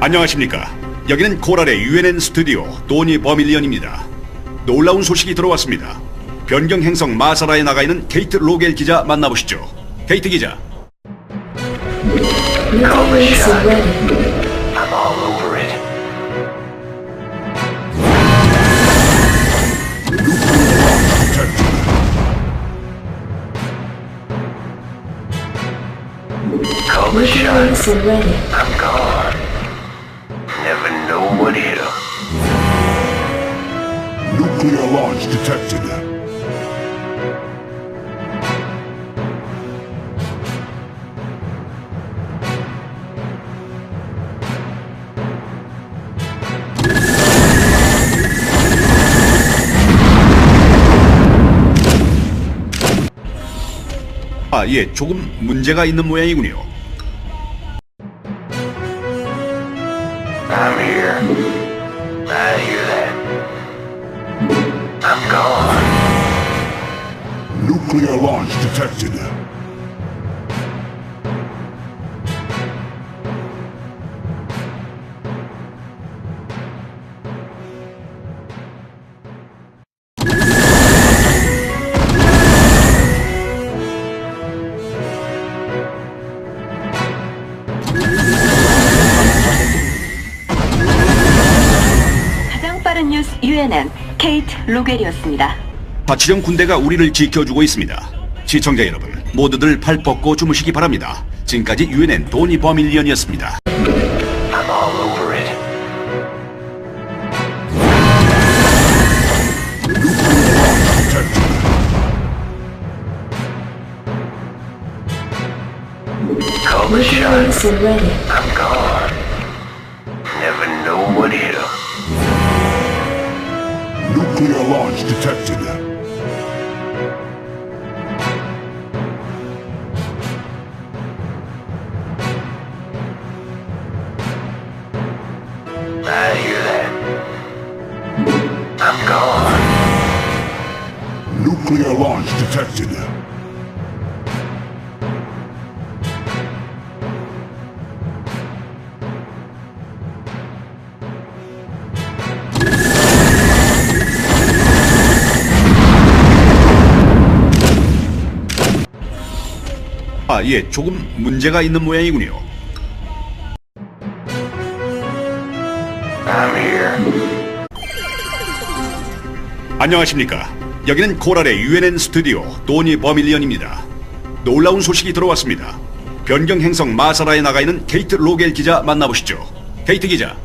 안녕하십니까. 여기는 코랄의 UNN 스튜디오 도니 버밀리언입니다. 놀라운 소식이 들어왔습니다. 변경 행성 마사라에 나가 있는 케이트 로겔 기자 만나보시죠. 케이트 기자. Nuclear launch detected. 아, 예, 조금 문제가 있는 모양이군요. Nuclear launch detected. 빠른 뉴스 UNN 케이트 로겔이었습니다. 파치령 군대가 우리를 지켜주고 있습니다. 시청자 여러분, 모두들 팔 뻗고 주무시기 바랍니다. 지금까지 UNN 도니 버밀리언이었습니다. I'm all over it. Call the Nucleus shots. ready. I'm gone. Never know what hit 'em. Nuclear launch detected. I hear that. I'm gone. Nuclear launch detected. 아, 예, 조금 문제가 있는 모양이군요. 안녕하십니까. 여기는 코랄의 UNN 스튜디오 도니 버밀리언입니다. 놀라운 소식이 들어왔습니다. 변경 행성 마사라에 나가 있는 케이트 로겔 기자 만나보시죠. 케이트 기자.